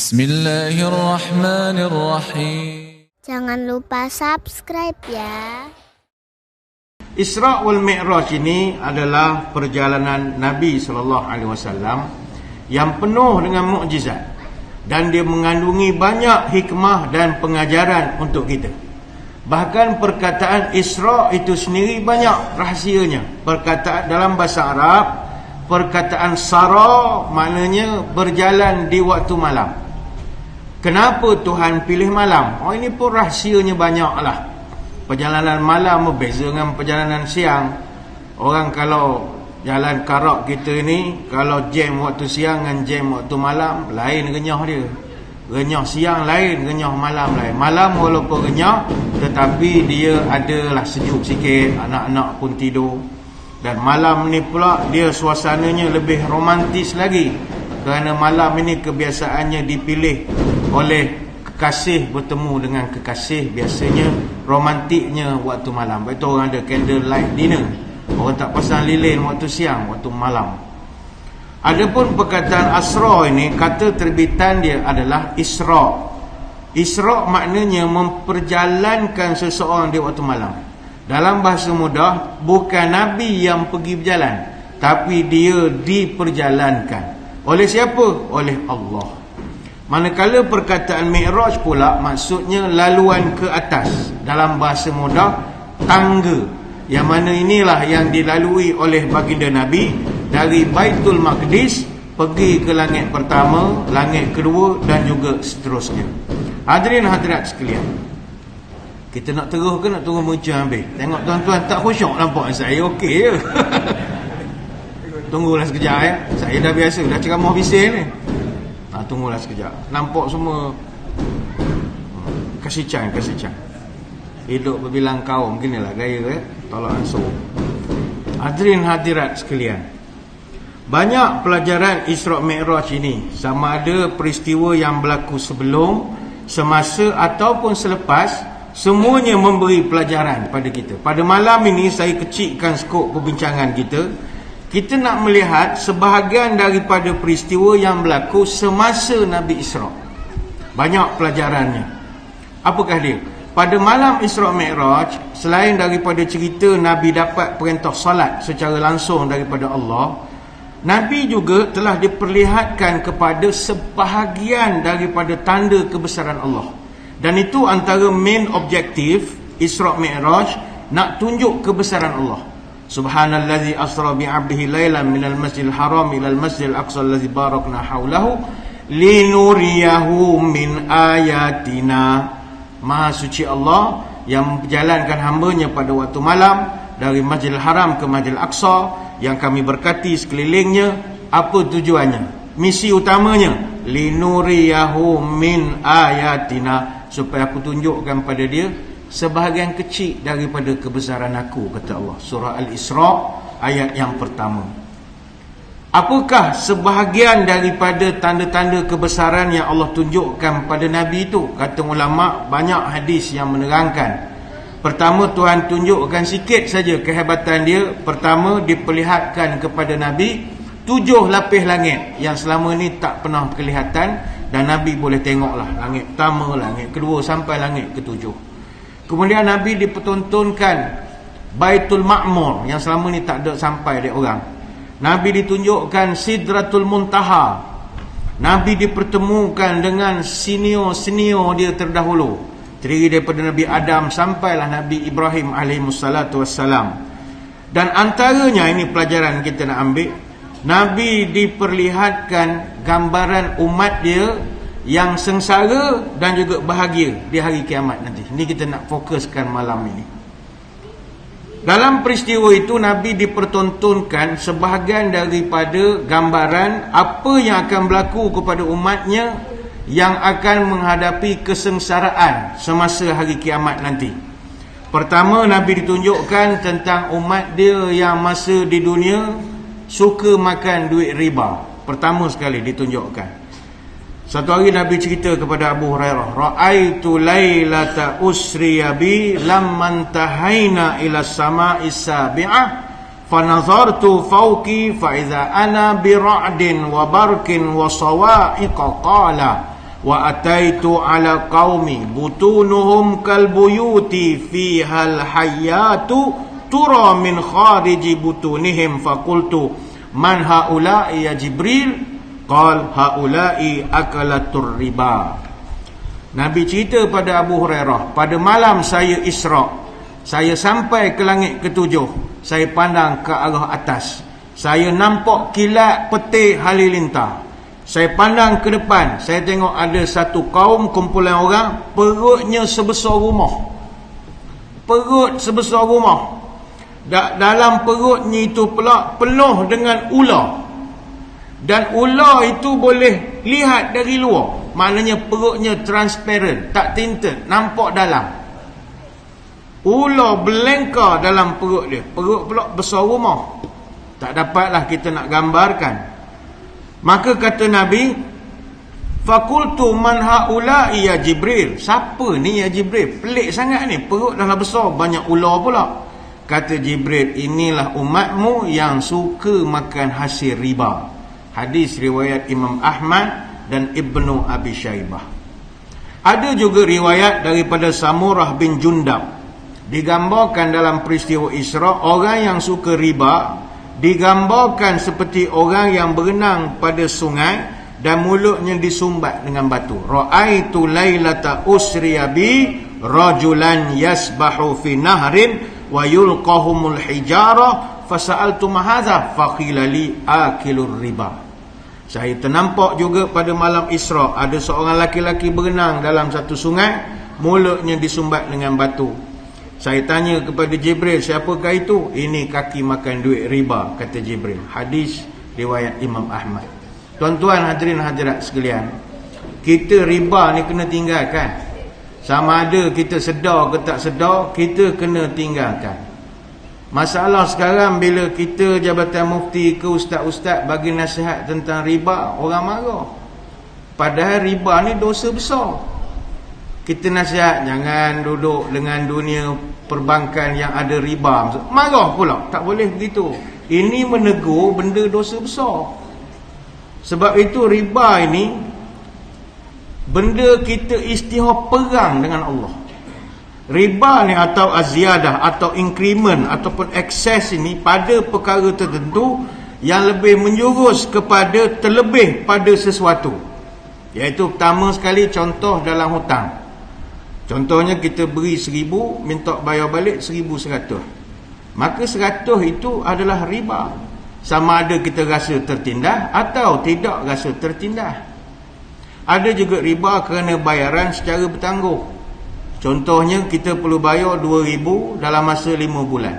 Bismillahirrahmanirrahim. Jangan lupa subscribe ya. Isra wal Mi'raj ini adalah perjalanan Nabi sallallahu alaihi wasallam yang penuh dengan mukjizat dan dia mengandungi banyak hikmah dan pengajaran untuk kita. Bahkan perkataan Isra itu sendiri banyak rahsianya. Perkataan dalam bahasa Arab, perkataan Sara maknanya berjalan di waktu malam. Kenapa Tuhan pilih malam? Oh ini pun rahsianya banyaklah. Perjalanan malam berbeza dengan perjalanan siang. Orang kalau jalan karak kita ni, kalau jam waktu siang dengan jam waktu malam, lain renyah dia. Renyah siang lain, renyah malam lain. Malam walaupun renyah, tetapi dia adalah sejuk sikit, anak-anak pun tidur. Dan malam ni pula, dia suasananya lebih romantis lagi. Kerana malam ini kebiasaannya dipilih oleh kekasih bertemu dengan kekasih biasanya romantiknya waktu malam. Itu orang ada candle light dinner. Orang tak pasang lilin waktu siang waktu malam. Adapun perkataan asra ini kata terbitan dia adalah isra. Isra maknanya memperjalankan seseorang di waktu malam. Dalam bahasa mudah bukan nabi yang pergi berjalan tapi dia diperjalankan. Oleh siapa? Oleh Allah Manakala perkataan Mi'raj pula maksudnya laluan ke atas dalam bahasa mudah tangga yang mana inilah yang dilalui oleh baginda Nabi dari Baitul Maqdis pergi ke langit pertama, langit kedua dan juga seterusnya. Hadirin hadirat sekalian. Kita nak terus ke nak turun muncul habis? Tengok tuan-tuan tak khusyuk nampak saya okey je. Tunggulah sekejap ya. Saya dah biasa dah ceramah bising ni. Tunggulah sekejap. Nampak semua hmm, kasih can, kasih. Hidup berbilang kaum beginilah gaya eh. Tolak ansur. Hadirin hadirat sekalian. Banyak pelajaran Isra Mi'raj ini sama ada peristiwa yang berlaku sebelum, semasa ataupun selepas semuanya memberi pelajaran pada kita. Pada malam ini saya kecilkan skop perbincangan kita kita nak melihat sebahagian daripada peristiwa yang berlaku semasa Nabi Isra. Banyak pelajarannya. Apakah dia? Pada malam Isra Mi'raj, selain daripada cerita Nabi dapat perintah salat secara langsung daripada Allah, Nabi juga telah diperlihatkan kepada sebahagian daripada tanda kebesaran Allah. Dan itu antara main objektif Isra Mi'raj nak tunjuk kebesaran Allah. Subhanallazi asra bi 'abdihi lailan minal masjidil haram ilal masjidil aqsa allazi barakna haulahu linuriyahu min ayatina. Maha suci Allah yang menjalankan hamba-Nya pada waktu malam dari Masjidil Haram ke Masjidil Aqsa yang kami berkati sekelilingnya. Apa tujuannya? Misi utamanya linuriyahu min ayatina supaya aku tunjukkan pada dia sebahagian kecil daripada kebesaran aku kata Allah. Surah al-isra ayat yang pertama. Apakah sebahagian daripada tanda-tanda kebesaran yang Allah tunjukkan pada nabi itu? Kata ulama banyak hadis yang menerangkan. Pertama Tuhan tunjukkan sikit saja kehebatan dia. Pertama diperlihatkan kepada nabi tujuh lapis langit yang selama ni tak pernah kelihatan dan nabi boleh tengoklah langit pertama langit kedua sampai langit ketujuh Kemudian Nabi dipertontonkan Baitul Ma'mur yang selama ni tak ada sampai dia orang. Nabi ditunjukkan Sidratul Muntaha. Nabi dipertemukan dengan senior-senior dia terdahulu. Terdiri daripada Nabi Adam sampailah Nabi Ibrahim alaihissalatu wassalam. Dan antaranya ini pelajaran kita nak ambil. Nabi diperlihatkan gambaran umat dia yang sengsara dan juga bahagia di hari kiamat nanti. Ini kita nak fokuskan malam ini. Dalam peristiwa itu Nabi dipertontonkan sebahagian daripada gambaran apa yang akan berlaku kepada umatnya yang akan menghadapi kesengsaraan semasa hari kiamat nanti. Pertama Nabi ditunjukkan tentang umat dia yang masa di dunia suka makan duit riba. Pertama sekali ditunjukkan. Satu hari Nabi cerita kepada Abu Hurairah, "Ra'aitu lailata usriya bi lamman tahaina ila sama'i sabi'ah fa nazartu fawqi fa idza ana bi ra'din wa barkin wa sawa'iq qala wa ataitu ala qaumi butunuhum kalbuyuti fihal hayatu tura min khariji butunihim faqultu man haula'i ya jibril qal haula'i akalatur riba Nabi cerita pada Abu Hurairah pada malam saya Isra saya sampai ke langit ketujuh saya pandang ke arah atas saya nampak kilat peti halilintar. Saya pandang ke depan. Saya tengok ada satu kaum kumpulan orang. Perutnya sebesar rumah. Perut sebesar rumah. Dalam perutnya itu pula penuh dengan ular. Dan ular itu boleh lihat dari luar. Maknanya perutnya transparent. Tak tinted. Nampak dalam. Ular belengkar dalam perut dia. Perut pula besar rumah. Tak dapatlah kita nak gambarkan. Maka kata Nabi, Fakultu man haula'i ya Jibril. Siapa ni ya Jibril? Pelik sangat ni. Perut dah besar, banyak ular pula. Kata Jibril, inilah umatmu yang suka makan hasil riba. Hadis riwayat Imam Ahmad dan Ibnu Abi Shaybah. Ada juga riwayat daripada Samurah bin Jundab. Digambarkan dalam peristiwa Isra, orang yang suka riba, digambarkan seperti orang yang berenang pada sungai dan mulutnya disumbat dengan batu. Ra'aitu lailata usriya bi rajulan yasbahu fi nahrin wa yulqahumul hijara fasa'altu mahadha faqila li akilur riba. Saya ternampak juga pada malam Isra ada seorang laki-laki berenang dalam satu sungai mulutnya disumbat dengan batu. Saya tanya kepada Jibril, siapakah itu? Ini kaki makan duit riba, kata Jibril. Hadis riwayat Imam Ahmad. Tuan-tuan hadirin hadirat sekalian, kita riba ni kena tinggalkan. Sama ada kita sedar ke tak sedar, kita kena tinggalkan. Masalah sekarang bila kita Jabatan Mufti ke ustaz-ustaz bagi nasihat tentang riba, orang marah. Padahal riba ni dosa besar. Kita nasihat jangan duduk dengan dunia perbankan yang ada riba. Marah pula. Tak boleh begitu. Ini menegur benda dosa besar. Sebab itu riba ini benda kita istihar perang dengan Allah. Riba ni atau aziyadah atau increment ataupun excess ini pada perkara tertentu yang lebih menjurus kepada terlebih pada sesuatu. Iaitu pertama sekali contoh dalam hutang. Contohnya kita beri seribu, minta bayar balik seribu seratus. Maka seratus itu adalah riba. Sama ada kita rasa tertindah atau tidak rasa tertindah. Ada juga riba kerana bayaran secara bertangguh. Contohnya kita perlu bayar dua ribu dalam masa lima bulan.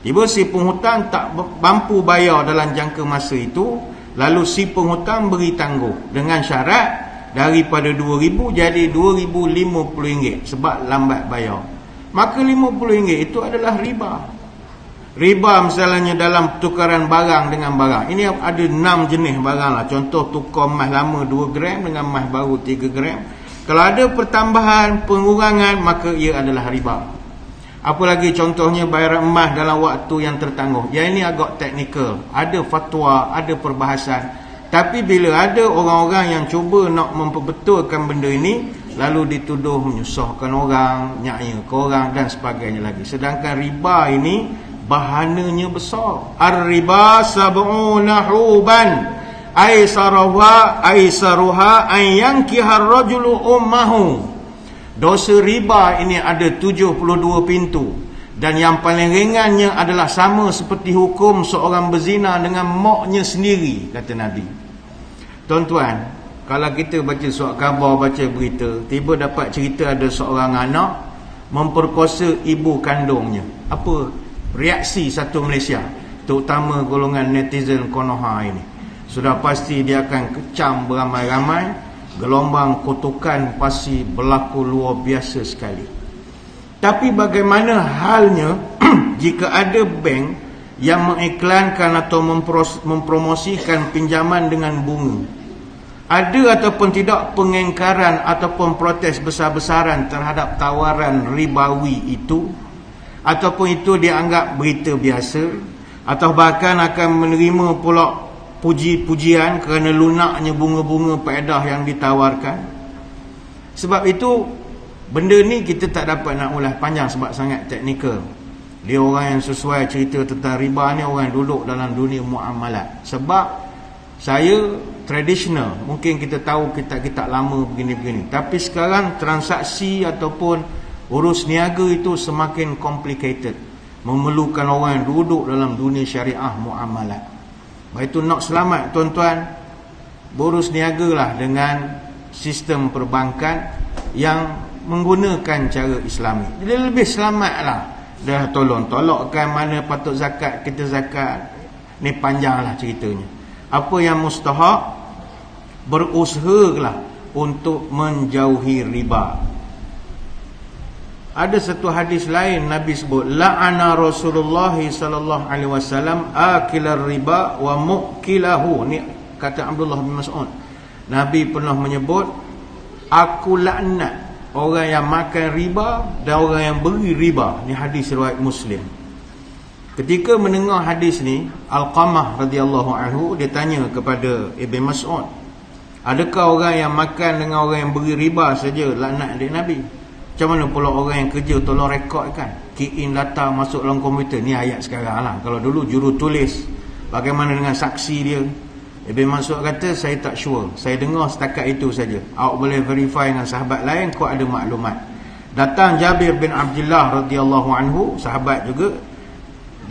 Tiba si penghutang tak mampu bayar dalam jangka masa itu. Lalu si penghutang beri tangguh. Dengan syarat daripada 2000 jadi 2050 ringgit sebab lambat bayar maka 50 ringgit itu adalah riba riba misalnya dalam tukaran barang dengan barang ini ada 6 jenis barang lah contoh tukar emas lama 2 gram dengan emas baru 3 gram kalau ada pertambahan pengurangan maka ia adalah riba. Apa lagi? Contohnya bayaran emas dalam waktu yang tertangguh. Yang ini agak teknikal. Ada fatwa ada perbahasan. Tapi bila ada orang-orang yang cuba nak memperbetulkan benda ini Lalu dituduh menyusahkan orang, nyaya ke orang dan sebagainya lagi. Sedangkan riba ini bahananya besar. Ar-riba sab'una huban Aisaruha aisaruha ayyankihar rajulu ummahu Dosa riba ini ada 72 pintu dan yang paling ringannya adalah sama seperti hukum seorang berzina dengan moknya sendiri, kata Nabi. Tuan-tuan, kalau kita baca surat khabar, baca berita, tiba dapat cerita ada seorang anak memperkosa ibu kandungnya. Apa reaksi satu Malaysia, terutama golongan netizen Konoha ini? Sudah pasti dia akan kecam beramai-ramai, gelombang kutukan pasti berlaku luar biasa sekali. Tapi bagaimana halnya jika ada bank yang mengiklankan atau mempromosikan pinjaman dengan bunga? Ada ataupun tidak pengengkaran ataupun protes besar-besaran terhadap tawaran ribawi itu? Ataupun itu dianggap berita biasa? Atau bahkan akan menerima pula puji-pujian kerana lunaknya bunga-bunga pedah yang ditawarkan? sebab itu benda ni kita tak dapat nak ulas panjang sebab sangat teknikal. Dia orang yang sesuai cerita tentang riba ni orang yang duduk dalam dunia muamalat. Sebab saya tradisional mungkin kita tahu kita-kita lama begini-begini. Tapi sekarang transaksi ataupun urus niaga itu semakin complicated. Memerlukan orang yang duduk dalam dunia syariah muamalat baik itu nak selamat tuan-tuan. Berurus niaga lah dengan sistem perbankan yang menggunakan cara islami. Jadi lebih selamat lah. Dah tolong tolokkan mana patut zakat kita zakat. Ni panjanglah ceritanya. Apa yang mustahak? Berusahalah untuk menjauhi riba ada satu hadis lain Nabi sebut la'ana Rasulullah sallallahu alaihi wasallam akilar riba wa mukilahu. Ni kata Abdullah bin Mas'ud. Nabi pernah menyebut aku laknat orang yang makan riba dan orang yang beri riba. Ni hadis riwayat muslim. Ketika mendengar hadis ni Al-Qamah radhiyallahu anhu dia tanya kepada Ibn Mas'ud adakah orang yang makan dengan orang yang beri riba saja laknat dia Nabi macam mana pula orang yang kerja tolong rekod kan. Key in data masuk dalam komputer. Ni ayat sekarang lah. Kalau dulu juru tulis bagaimana dengan saksi dia? Ibn Mansur kata saya tak sure. Saya dengar setakat itu saja. Awak boleh verify dengan sahabat lain Kau ada maklumat. Datang Jabir bin Abdullah radhiyallahu anhu Sahabat juga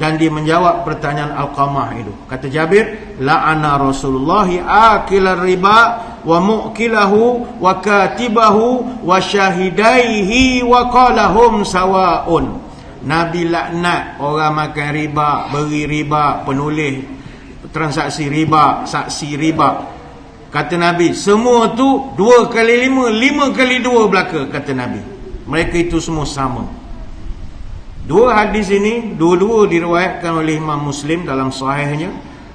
Dan dia menjawab pertanyaan Al-Qamah itu. Kata Jabir La'ana Rasulullah akilar riba Wa mu'kilahu Wa katibahu Wa syahidaihi Wa qalahum sawa'un Nabi laknat Orang makan riba Beri riba Penulis transaksi riba, saksi riba. Kata Nabi, semua tu dua kali lima, lima kali dua belaka, kata Nabi. Mereka itu semua sama. Dua hadis ini, dua-dua diriwayatkan oleh Imam Muslim dalam sahihnya.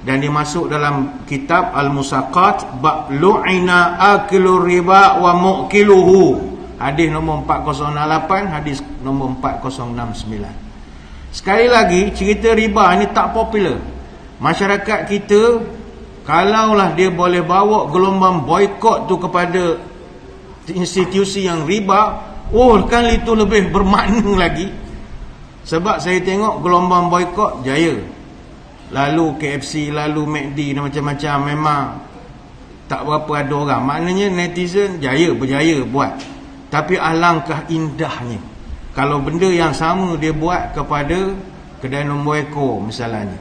Dan dimasuk dalam kitab Al-Musaqat, Ba'lu'ina akilur riba wa mu'kiluhu. Hadis nombor 4068, hadis nombor 4069. Sekali lagi, cerita riba ini tak popular masyarakat kita kalaulah dia boleh bawa gelombang boykot tu kepada institusi yang riba oh kan itu lebih bermakna lagi sebab saya tengok gelombang boykot jaya lalu KFC lalu McD dan macam-macam memang tak berapa ada orang. Maknanya netizen jaya berjaya buat. Tapi alangkah indahnya kalau benda yang sama dia buat kepada kedai nombor ekor misalnya.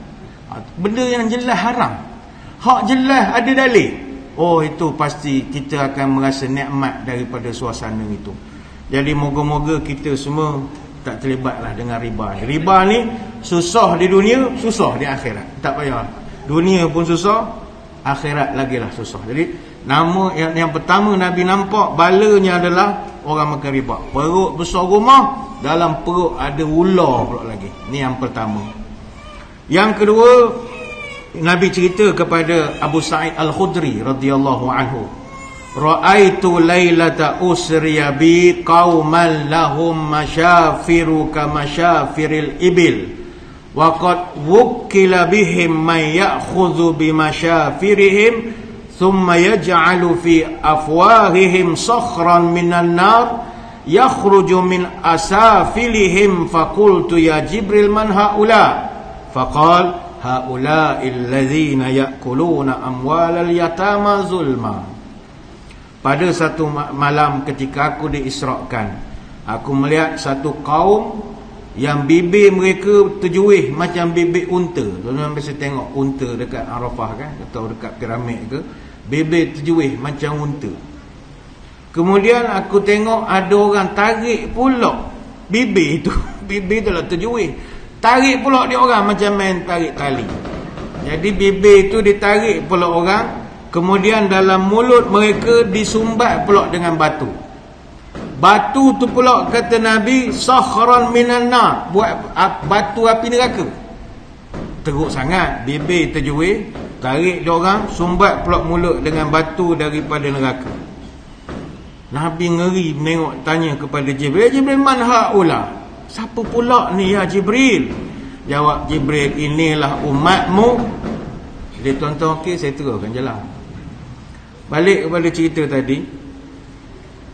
Benda yang jelas haram. Hak jelas ada dalil. Oh itu pasti kita akan merasa nikmat daripada suasana itu. Jadi moga-moga kita semua tak terlibatlah dengan riba riba ni susah di dunia susah di akhirat. Tak payah. Dunia pun susah akhirat lagi lah susah. Jadi nama yang, yang pertama Nabi nampak balanya adalah orang makan riba. Perut besar rumah dalam perut ada ular pula lagi. Ni yang pertama. Yang kedua Nabi cerita kepada Abu Sa'id Al-Khudri radhiyallahu anhu Ra'aitu laylata usriya bi qauman lahum masyafiru ka ibil wa qad wukkila bihim man ya'khudhu bi thumma yaj'alu fi afwahihim sakhran minan nar yakhruju min asafilihim faqultu ya jibril man haula? Faqal haula'il ladzina ya'kuluna amwalal yatama zulma. Pada satu malam ketika aku diisrakan aku melihat satu kaum yang bibir mereka terjuih macam bibir unta tuan-tuan biasa tengok unta dekat Arafah kan atau dekat piramid ke bibir terjuih macam unta kemudian aku tengok ada orang tarik pula bibir itu bibir tu lah terjuih Tarik pula dia orang macam main tarik tali. Jadi bibir itu ditarik pula orang. Kemudian dalam mulut mereka disumbat pula dengan batu. Batu tu pula kata Nabi. Sakhran minan na. Buat batu api neraka. Teruk sangat. Bibir terjuih. Tarik dia orang. Sumbat pula mulut dengan batu daripada neraka. Nabi ngeri menengok tanya kepada Jibril. Jibril man ha'ulah. Siapa pula ni ya Jibril? Jawab Jibril, inilah umatmu. Dia tuan-tuan okey, saya teruskan jalan. Balik kepada cerita tadi.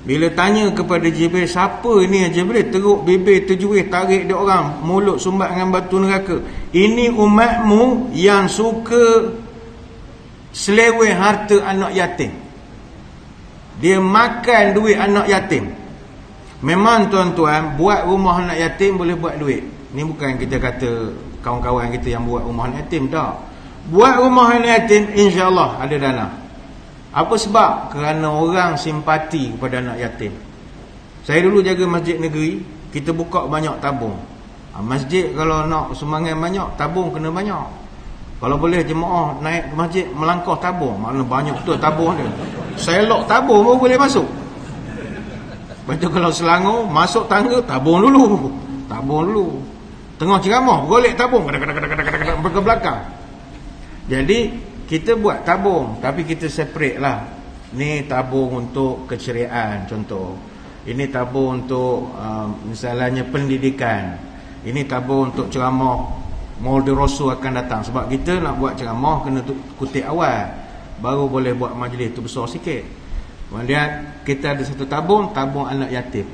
Bila tanya kepada Jibril, siapa ni Jibril? Teruk bibir terjuih tarik dia orang. Mulut sumbat dengan batu neraka. Ini umatmu yang suka seleweh harta anak yatim. Dia makan duit anak yatim. Memang tuan-tuan, buat rumah anak yatim boleh buat duit. Ni bukan kita kata kawan-kawan kita yang buat rumah anak yatim. Tak. Buat rumah anak yatim, insyaAllah ada dana. Apa sebab? Kerana orang simpati kepada anak yatim. Saya dulu jaga masjid negeri, kita buka banyak tabung. Ha, masjid kalau nak sumbangan banyak, tabung kena banyak. Kalau boleh jemaah naik ke masjid melangkah tabung, maknanya banyak betul tabung dia. Saya lock tabung baru boleh masuk. Betul kalau Selangor masuk tangga tabung dulu. Tabung dulu. Tengah ceramah golek tabung kadang-kadang ke belakang. Jadi kita buat tabung tapi kita separate lah. Ni tabung untuk keceriaan contoh. Ini tabung untuk uh, misalnya pendidikan. Ini tabung untuk ceramah. Molde Rosso akan datang. Sebab kita nak buat ceramah kena kutip awal. Baru boleh buat majlis tu besar sikit. Kemudian kita ada satu tabung tabung anak yatim.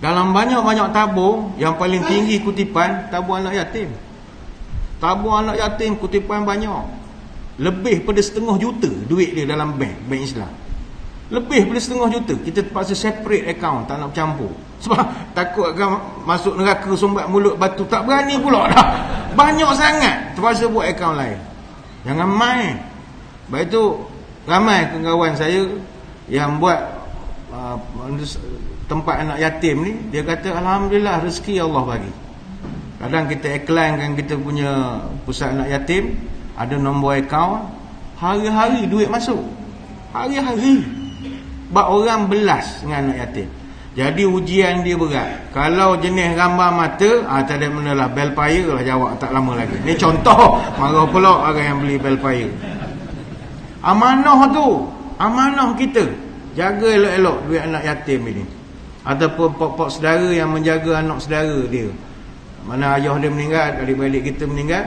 Dalam banyak-banyak tabung yang paling tinggi kutipan tabung anak yatim. Tabung anak yatim kutipan banyak lebih pada setengah juta duit dia dalam bank bank Islam. Lebih pada setengah juta kita terpaksa separate account tak nak campur sebab takut akan masuk neraka sumbat mulut batu. Tak berani pula dah. Banyak sangat terpaksa buat account lain. Jangan main. Baik tu ramai kawan saya yang buat uh, tempat anak yatim ni dia kata Alhamdulillah rezeki Allah bagi. Kadang kita iklankan kita punya pusat anak yatim ada nombor akaun hari-hari duit masuk. Hari-hari. Bab orang belas dengan anak yatim. Jadi ujian dia berat. Kalau jenis gambar mata ah tak ada menalah bel paya lah jawab tak lama lagi. Ni contoh. Marah pula orang yang beli bel paya amanah tu. Amanah kita. Jaga elok-elok duit anak yatim ini. Ataupun pok-pok saudara yang menjaga anak saudara dia. Mana ayah dia meninggal adik-adik kita meninggal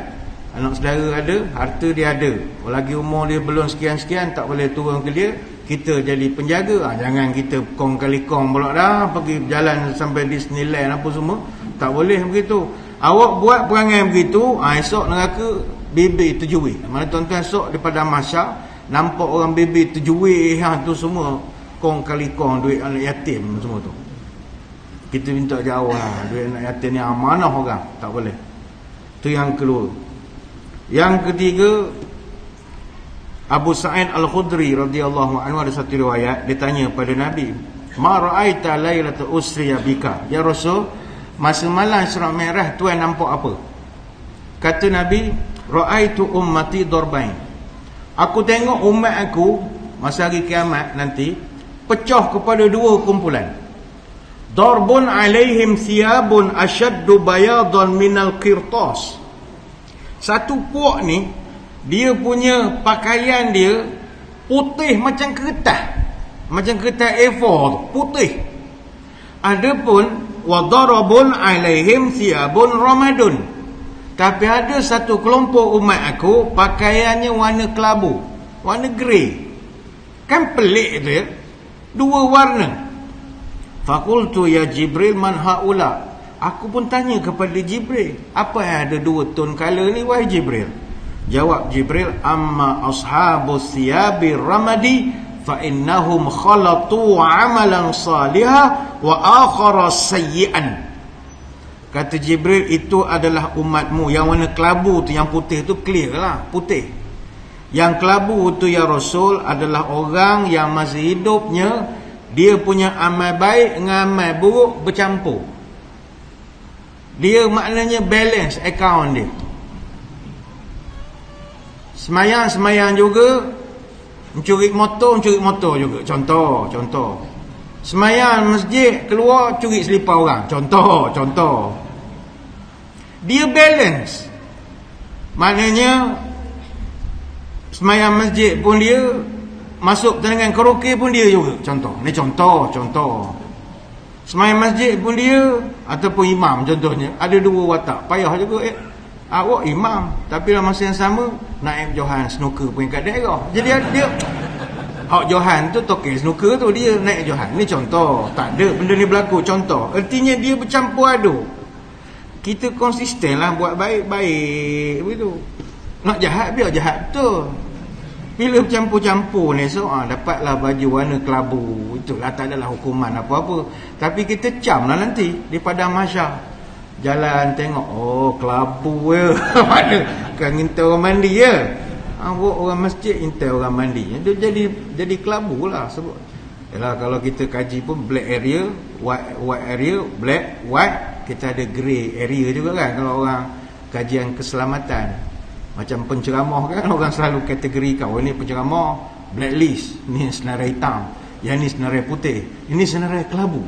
Anak saudara ada, harta dia ada. Lagi umur dia belum sekian-sekian, tak boleh turun ke dia. Kita jadi penjaga. Ha, jangan kita kong kali kong pula dah. Pergi jalan sampai Disneyland apa semua. Tak boleh begitu. Awak buat perangai begitu, ha, esok neraka bibir terjuih. Mana tuan-tuan esok daripada Masya, nampak orang bibir terjuih. Ha, tu semua kong kali kong duit anak yatim semua tu. Kita minta jauh lah. Duit anak yatim ni amanah orang. Tak boleh. Tu yang keluar. Yang ketiga Abu Sa'id Al-Khudri radhiyallahu anhu ada satu riwayat dia tanya pada Nabi, "Ma ra'aita lailatul usri bika?" Ya Rasul, masa malam Isra Mi'raj tuan nampak apa? Kata Nabi, "Ra'aitu ummati darbain." Aku tengok umat aku masa hari kiamat nanti pecah kepada dua kumpulan. Darbun alaihim thiyabun ashaddu bayadan minal qirtas. Satu puak ni dia punya pakaian dia putih macam kertas. Macam kertas A4 tu, putih. Adapun wadarabun alaihim thiyabun ramadun. Tapi ada satu kelompok umat aku pakaiannya warna kelabu, warna grey. Kan pelik ya. Dua warna. Fakultu ya Jibril man haula Aku pun tanya kepada Jibril, apa yang ada dua ton color ni wahai Jibril? Jawab Jibril, amma ashabus thiyabi ramadi fa innahum khalatu amalan salihah wa akhara sayyi'an. Kata Jibril itu adalah umatmu yang warna kelabu tu yang putih tu clear lah, putih. Yang kelabu tu ya Rasul adalah orang yang masih hidupnya dia punya amal baik dengan amal buruk bercampur. Dia maknanya balance account dia. Semayang-semayang juga mencuri motor, mencuri motor juga. Contoh, contoh. Semayang masjid keluar curi selipar orang. Contoh, contoh. Dia balance. Maknanya semayang masjid pun dia masuk dengan karaoke pun dia juga. Contoh. Ni contoh, contoh. Semayang masjid pun dia Ataupun imam contohnya Ada dua watak Payah juga eh. Awak imam Tapi dalam masa yang sama Naib Johan snooker pun kat daerah Jadi dia Hak Johan tu tokek snooker tu dia naik Johan. Ni contoh. Tak ada benda ni berlaku contoh. Artinya dia bercampur aduk. Kita konsisten lah buat baik-baik begitu. Nak jahat biar jahat tu. Bila bercampur-campur ni so ah, dapatlah baju warna kelabu. Itulah tak adalah hukuman apa-apa. Tapi kita cam lah nanti di padang masyar. Jalan tengok oh kelabu ya. Mana kan minta orang mandi ya. Awak orang masjid intai orang mandi. Dia jadi jadi kelabu lah sebut. Yalah kalau kita kaji pun black area, white white area, black, white, kita ada grey area juga kan kalau orang kajian keselamatan. Macam penceramah kan orang selalu kategorikan oh ini penceramah blacklist, ni senarai hitam, yang ni senarai putih, ini senarai kelabu.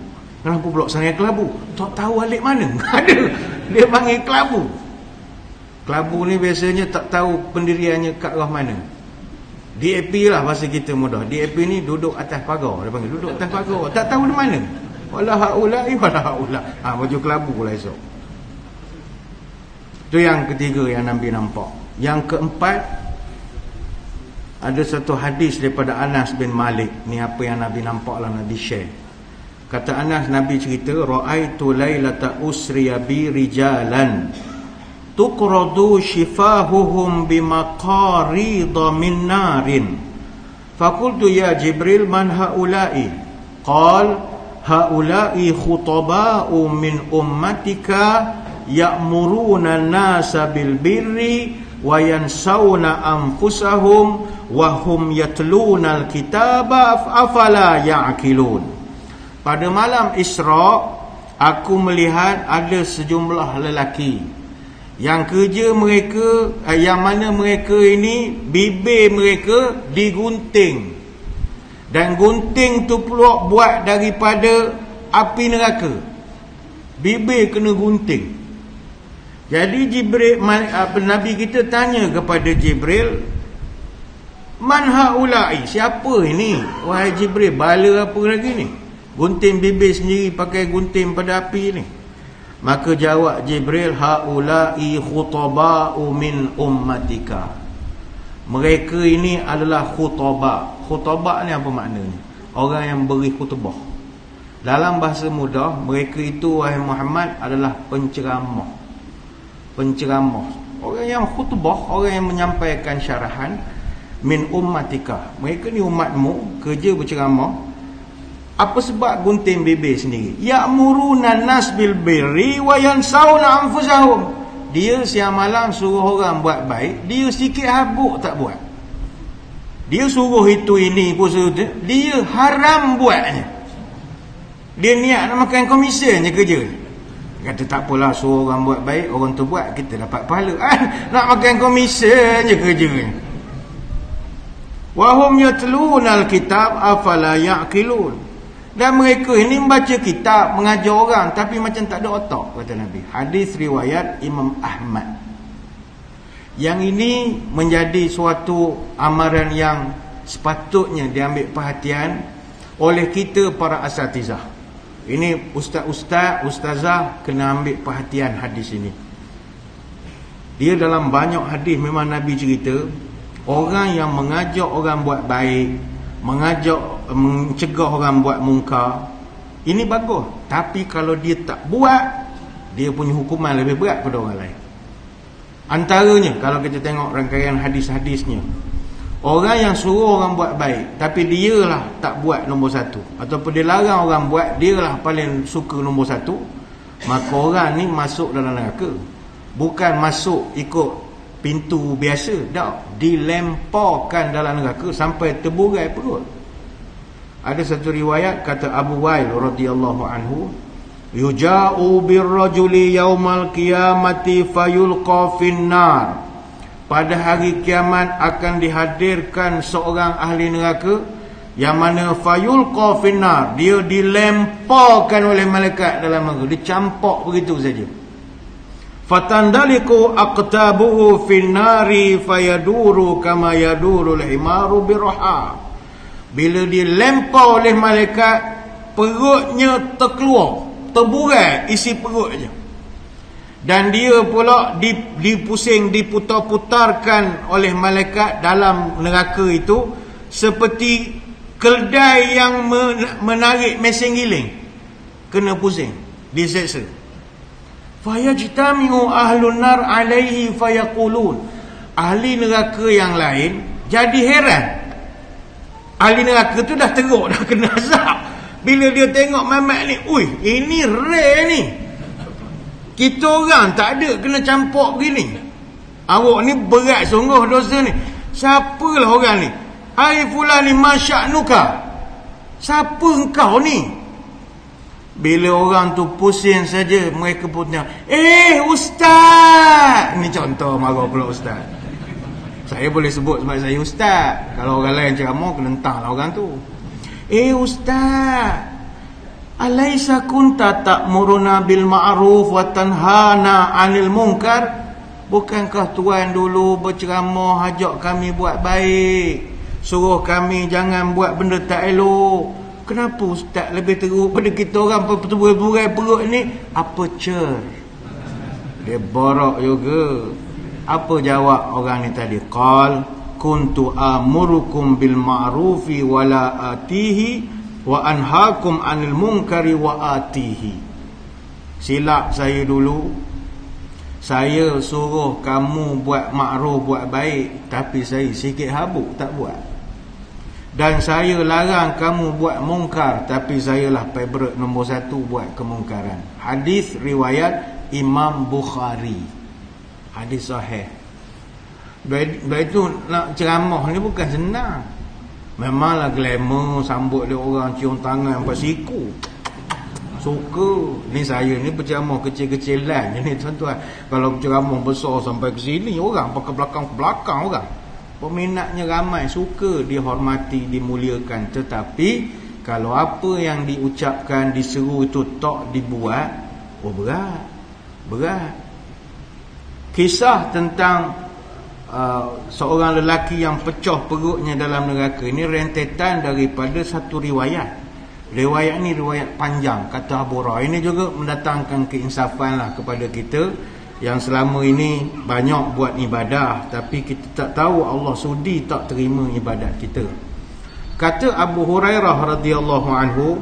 Kenapa pula senarai kelabu? Tak tahu alik mana. Ada. Dia panggil kelabu. Kelabu ni biasanya tak tahu pendiriannya kat arah mana. DAP lah bahasa kita mudah. DAP ni duduk atas pagar. Dia panggil duduk atas pagar. Tak tahu di mana. Wala haulai wala haula. Ha baju kelabu lah esok. Itu yang ketiga yang Nabi nampak. Yang keempat ada satu hadis daripada Anas bin Malik. Ni apa yang Nabi nampak lah Nabi share. Kata Anas Nabi cerita raaitu lailata usriya bi rijalan tuqradu shifahuhum bimaqarida min narin faqultu ya jibril man haula'i qal haula'i khutaba'u min ummatika ya'muruna an-nasa bil birri wa yansawna anfusahum wa hum yatluna al-kitaba afala ya'qilun pada malam Isra aku melihat ada sejumlah lelaki. Yang kerja mereka eh, yang mana mereka ini bibir mereka digunting. Dan gunting tu pula buat daripada api neraka. Bibir kena gunting jadi Jibril apa nabi kita tanya kepada Jibril man haula'i siapa ini wahai Jibril bala apa lagi ni gunting bibir sendiri pakai gunting pada api ni Maka jawab Jibril haula'i khutaba'u min ummatika. Mereka ini adalah khutaba. Khutaba ni apa maknanya? Orang yang beri khutbah. Dalam bahasa mudah, mereka itu wahai Muhammad adalah penceramah. Penceramah. Orang yang khutbah, orang yang menyampaikan syarahan min ummatika. Mereka ni umatmu, kerja berceramah apa sebab gunting bibir sendiri? Ya'muruna nas bil birri wa yansawna anfusahum. Dia siang malam suruh orang buat baik, dia sikit habuk tak buat. Dia suruh itu ini pun suruh itu, dia haram buatnya. Dia niat nak makan komisen je kerja. Kata tak apalah suruh orang buat baik, orang tu buat, kita dapat pahala. Ah, nak makan komisen je kerja. Wahum yatluna alkitab afala ya'qilun. Dan mereka ini membaca kitab, mengajar orang tapi macam tak ada otak kata Nabi. Hadis riwayat Imam Ahmad. Yang ini menjadi suatu amaran yang sepatutnya diambil perhatian oleh kita para asatizah. Ini ustaz-ustaz, ustazah kena ambil perhatian hadis ini. Dia dalam banyak hadis memang Nabi cerita orang yang mengajar orang buat baik mengajak mencegah orang buat mungkar ini bagus tapi kalau dia tak buat dia punya hukuman lebih berat pada orang lain antaranya kalau kita tengok rangkaian hadis-hadisnya orang yang suruh orang buat baik tapi dia lah tak buat nombor satu. Ataupun dia larang orang buat dia lah paling suka nombor satu maka orang ni masuk dalam neraka. Bukan masuk ikut pintu biasa tak. Dilemparkan dalam neraka sampai terburai perut. Ada satu riwayat kata Abu Wail radhiyallahu anhu yuja'u birrajuli yaumal qiyamati fayulqa finnar pada hari kiamat akan dihadirkan seorang ahli neraka yang mana fayulqa finnar dia dilemparkan oleh malaikat dalam neraka. Dicampak begitu saja. Fatandaliku aqtabuhu fin nari fayaduru kama yaduru al-himaru birha bila dilempar oleh malaikat perutnya terkeluar terburai isi perutnya dan dia pula dipusing diputar-putarkan oleh malaikat dalam neraka itu seperti keldai yang menarik mesin giling. Kena pusing diseksa. Fayajtamiu ahlun nar alaihi fayaqulun. Ahli neraka yang lain jadi heran. Ahli neraka tu dah teruk dah kena azab. Bila dia tengok mamat ni ui ini rare ni kita orang tak ada kena campur begini. Awak ni berat sungguh dosa ni. Siapalah orang ni? Hai fulan ni masya'nuka Siapa engkau ni? Bila orang tu pusing saja Mereka pun tanya Eh ustaz. Ni contoh marah pula ustaz. Saya boleh sebut sebab saya ustaz. Kalau orang lain ceramah Kena entah lah orang tu. Eh ustaz Alaysa kunta ta'muruna bil ma'ruf wa tanhana 'anil munkar Bukankah tuan dulu berceramah ajak kami buat baik Suruh kami jangan buat benda tak elok. Kenapa ustaz lebih teruk pada kita orang berburai perut ni? Apa cer? Dia borok juga. Apa jawab orang ni tadi? Qal kuntu amurukum bil ma'rufi wala atihi wa anhaakum anil munkari wa atihi. Silap saya dulu. Saya suruh kamu buat makruf, buat baik, tapi saya sikit habuk tak buat. Dan saya larang kamu buat mungkar tapi saya lah favorite nombor satu buat kemungkaran. Hadis riwayat Imam Bukhari. Hadis sahih. Baik, baik itu nak ceramah ni bukan senang memanglah glamour sambut dia orang cium tangan sampai siku. Suka. Ni saya ni berceramah kecil-kecilan ni tuan-tuan kalau ceramah besar sampai ke sini orang pakai belakang belakang orang. Peminatnya ramai suka dihormati dimuliakan. Tetapi kalau apa yang diucapkan diseru itu tak dibuat oh berat. Berat. Kisah tentang uh, seorang lelaki yang pecah perutnya dalam neraka. Ini rentetan daripada satu riwayat. Riwayat ini riwayat panjang kata Abu Ra ini juga mendatangkan keinsafan lah kepada kita yang selama ini banyak buat ibadah tapi kita tak tahu Allah sudi tak terima ibadat kita. Kata Abu Hurairah radhiyallahu anhu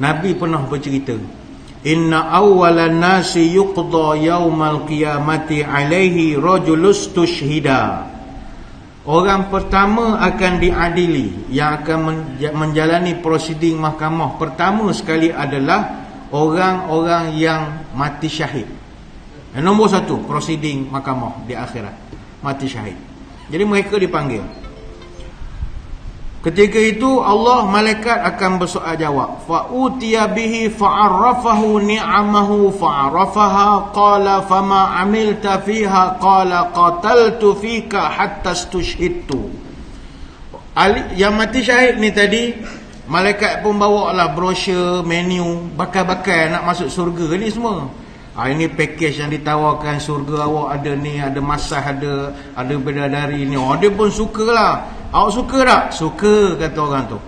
Nabi pernah bercerita inna awwalan nasi yuqda yaumal qiyamati alaihi rajulus tushhida orang pertama akan diadili yang akan menjalani prosiding mahkamah pertama sekali adalah orang-orang yang mati syahid dan nombor satu, proceeding mahkamah di akhirat. Mati syahid. Jadi mereka dipanggil. Ketika itu Allah malaikat akan bersoal jawab. Fa'utiya bihi fa'arrafahu ni'amahu fa'arrafaha qala fama amilta fiha qala qataltu fika hatta stushhidtu. Yang mati syahid ni tadi malaikat pun bawa lah brosur, menu, bakal-bakal nak masuk surga ni semua. Ha, ini package yang ditawarkan surga awak ada ni, ada masah, ada ada bidadari ni. Oh, dia pun sukalah. Awak suka tak? Suka kata orang tu.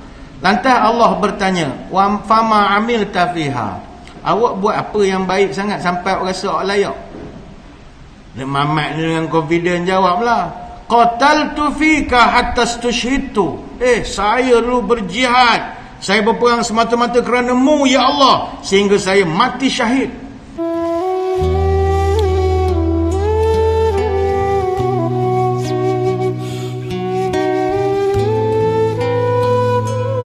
Lantas Allah bertanya, "Wa fama amil tafiha?" Awak buat apa yang baik sangat sampai awak rasa awak layak? Dan Mamat ni dengan confident jawablah. Qataltu fika hatta stushhidtu. Eh, saya dulu berjihad. Saya berperang semata-mata kerana mu ya Allah sehingga saya mati syahid.